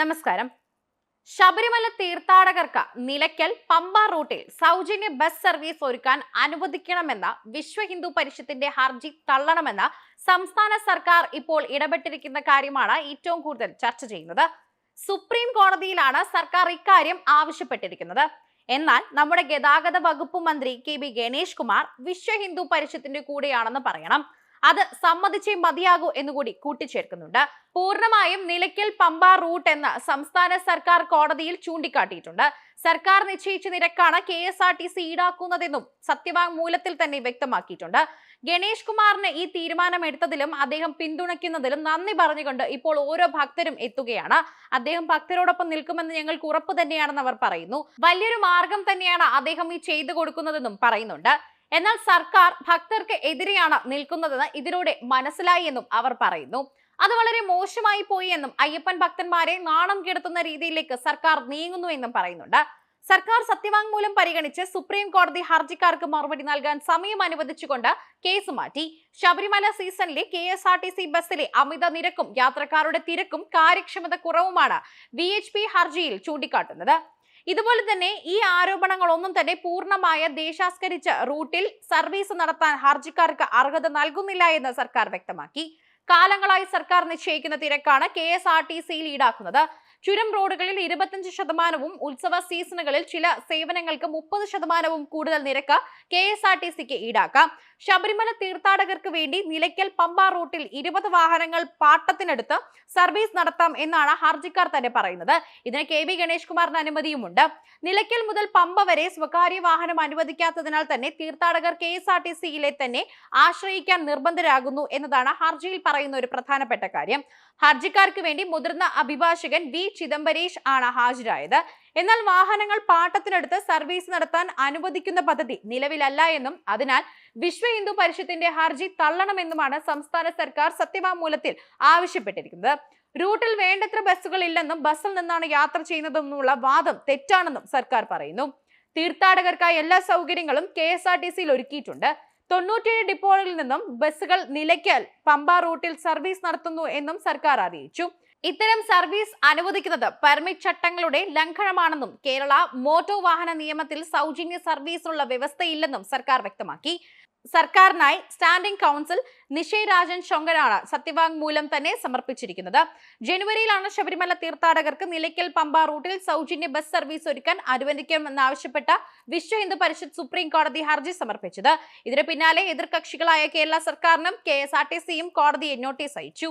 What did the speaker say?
നമസ്കാരം. ശബരിമല തീർത്ഥാടകർക്ക് നിലയ്ക്കൽ പമ്പ റൂട്ടിൽ സൗജന്യ ബസ് സർവീസ് ഒരുക്കാൻ അനുവദിക്കണമെന്ന വിശ്വ ഹിന്ദു പരിഷത്തിന്റെ ഹർജി തള്ളണമെന്ന സംസ്ഥാന സർക്കാർ ഇപ്പോൾ ഇടപെട്ടിരിക്കുന്ന കാര്യമാണ് ഏറ്റവും കൂടുതൽ ചർച്ച ചെയ്യുന്നത്. സുപ്രീം കോടതിയിലാണ് സർക്കാർ ഇക്കാര്യം ആവശ്യപ്പെട്ടിരിക്കുന്നത്. എന്നാൽ നമ്മുടെ ഗതാഗത വകുപ്പ് മന്ത്രി കെ ബി ഗണേഷ് കുമാർ വിശ്വ ഹിന്ദു പരിഷത്തിന്റെ കൂടെയാണെന്ന് പറയണം. അത് സമ്മതിച്ചേ മതിയാകൂ എന്നുകൂടി കൂട്ടിച്ചേർക്കുന്നുണ്ട്. പൂർണമായും നിലയ്ക്കൽ പമ്പ റൂട്ട് എന്ന് സംസ്ഥാന സർക്കാർ കോടതിയിൽ ചൂണ്ടിക്കാട്ടിയിട്ടുണ്ട്. സർക്കാർ നിശ്ചയിച്ച നിരക്കാണ് K S R T C ഈടാക്കുന്നതെന്നും സത്യവാങ്മൂലത്തിൽ തന്നെ വ്യക്തമാക്കിയിട്ടുണ്ട്. ഗണേഷ് കുമാറിന് ഈ തീരുമാനം എടുത്തതിലും അദ്ദേഹം പിന്തുണയ്ക്കുന്നതിലും നന്ദി പറഞ്ഞുകൊണ്ട് ഇപ്പോൾ ഓരോ ഭക്തരും എത്തുകയാണ്. അദ്ദേഹം ഭക്തരോടൊപ്പം നിൽക്കുമെന്ന് ഞങ്ങൾക്ക് ഉറപ്പ് തന്നെയാണെന്ന് അവർ പറയുന്നു. വലിയൊരു മാർഗം തന്നെയാണ് അദ്ദേഹം ഈ ചെയ്തു കൊടുക്കുന്നതെന്നും പറയുന്നുണ്ട്. എന്നാൽ സർക്കാർ ഭക്തർക്ക് എതിരെയാണ് നിൽക്കുന്നതെന്ന് ഇതിലൂടെ മനസ്സിലായി എന്നും അവർ പറയുന്നു. അത് വളരെ മോശമായി പോയി എന്നും അയ്യപ്പൻ ഭക്തന്മാരെ നാണം കെടുത്തുന്ന രീതിയിലേക്ക് സർക്കാർ നീങ്ങുന്നു എന്നും പറയുന്നുണ്ട്. സർക്കാർ സത്യവാങ്മൂലം പരിഗണിച്ച് സുപ്രീം കോടതി ഹർജിക്കാർക്ക് മറുപടി നൽകാൻ സമയം അനുവദിച്ചുകൊണ്ട് കേസ് മാറ്റി. ശബരിമല സീസണിലെ K S R T C ബസ്സിലെ അമിത നിരക്കും യാത്രക്കാരുടെ തിരക്കും കാര്യക്ഷമത കുറവുമാണ് വി ഹർജിയിൽ ചൂണ്ടിക്കാട്ടുന്നത്. ഇതുപോലെ തന്നെ ഈ ആരോപണങ്ങളൊന്നും തന്നെ പൂർണമായ ദേശാസ്കരിച്ച റൂട്ടിൽ സർവീസ് നടത്താൻ ഹർജിക്കാർക്ക് അർഹത നൽകുന്നില്ല എന്ന് സർക്കാർ വ്യക്തമാക്കി. കാലങ്ങളായി സർക്കാർ നിശ്ചയിക്കുന്ന തിരക്കാണ് കെ എസ് ആർ ടി സിയിൽ ഈടാക്കുന്നത്. ചുരം റോഡുകളിൽ ഇരുപത്തിയഞ്ച് ശതമാനവും ഉത്സവ സീസണുകളിൽ ചില സേവനങ്ങൾക്ക് മുപ്പത് ശതമാനവും കൂടുതൽ നിരക്ക് കെ എസ് ആർ ടി സിക്ക് ഈടാക്കാം. ശബരിമല തീർത്ഥാടകർക്ക് വേണ്ടി നിലയ്ക്കൽ പമ്പ റൂട്ടിൽ ഇരുപത് വാഹനങ്ങൾ പാട്ടത്തിനടുത്ത് സർവീസ് നടത്താം എന്നാണ് ഹർജിക്കാർ തന്നെ പറയുന്നത്. ഇതിന് കെ വി ഗണേഷ് കുമാറിന് അനുമതിയുമുണ്ട്. നിലയ്ക്കൽ മുതൽ പമ്പ വരെ സ്വകാര്യ വാഹനം അനുവദിക്കാത്തതിനാൽ തന്നെ തീർത്ഥാടകർ കെ എസ് ആർ ടി സിയിലെ തന്നെ ആശ്രയിക്കാൻ നിർബന്ധരാകുന്നു എന്നതാണ് ഹർജിയിൽ പറയുന്ന ഒരു പ്രധാനപ്പെട്ട കാര്യം. ഹർജിക്കാർക്ക് വേണ്ടി മുതിർന്ന അഭിഭാഷകൻ വി ചിദംബരേഷ് ആണ് ഹാജരായത്. എന്നാൽ വാഹനങ്ങൾ പാട്ടത്തിനടുത്ത് സർവീസ് നടത്താൻ അനുവദിക്കുന്ന പദ്ധതി നിലവിലല്ല എന്നും അതിനാൽ വിശ്വ ഹിന്ദു പരിഷത്തിന്റെ ഹർജി തള്ളണമെന്നുമാണ് സംസ്ഥാന സർക്കാർ സത്യവാങ്മൂലത്തിൽ ആവശ്യപ്പെട്ടിരിക്കുന്നത്. റൂട്ടിൽ വേണ്ടത്ര ബസ്സുകൾ ഇല്ലെന്നും ബസ്സിൽ നിന്നാണ് യാത്ര ചെയ്യുന്നതെന്നുള്ള വാദം തെറ്റാണെന്നും സർക്കാർ പറയുന്നു. തീർത്ഥാടകർക്കായി എല്ലാ സൗകര്യങ്ങളും കെ എസ് ആർ ടി സിയിൽ ഒരുക്കിയിട്ടുണ്ട്. തൊണ്ണൂറ്റിയേഴ് ഡിപ്പോകളിൽ നിന്നും ബസ്സുകൾ നിലയ്ക്കൽ പമ്പ റൂട്ടിൽ സർവീസ് നടത്തുന്നു എന്നും സർക്കാർ അറിയിച്ചു. ഇത്തരം സർവീസ് അനുവദിക്കുന്നത് പെർമിറ്റ് ചട്ടങ്ങളുടെ ലംഘനമാണെന്നും കേരള മോട്ടോർ വാഹന നിയമത്തിൽ സൗജന്യ സർവീസിനുള്ള വ്യവസ്ഥയില്ലെന്നും സർക്കാർ വ്യക്തമാക്കി. സർക്കാരിനായി സ്റ്റാൻഡിംഗ് കൗൺസിൽ നിഷയ് രാജൻ ശങ്കരാണ് സത്യവാങ്മൂലം തന്നെ സമർപ്പിച്ചിരിക്കുന്നത്. ജനുവരിയിലാണ് ശബരിമല തീർത്ഥാടകർക്ക് നിലയ്ക്കൽ പമ്പ റൂട്ടിൽ സൗജന്യ ബസ് സർവീസ് ഒരുക്കാൻ അനുവദിക്കണമെന്നാവശ്യപ്പെട്ട വിശ്വ ഹിന്ദു പരിഷത്ത് സുപ്രീം കോടതി ഹർജി സമർപ്പിച്ചത്. ഇതിന് പിന്നാലെ എതിർകക്ഷികളായ കേരള സർക്കാരിനും കെ കോടതിയെ നോട്ടീസ് അയച്ചു.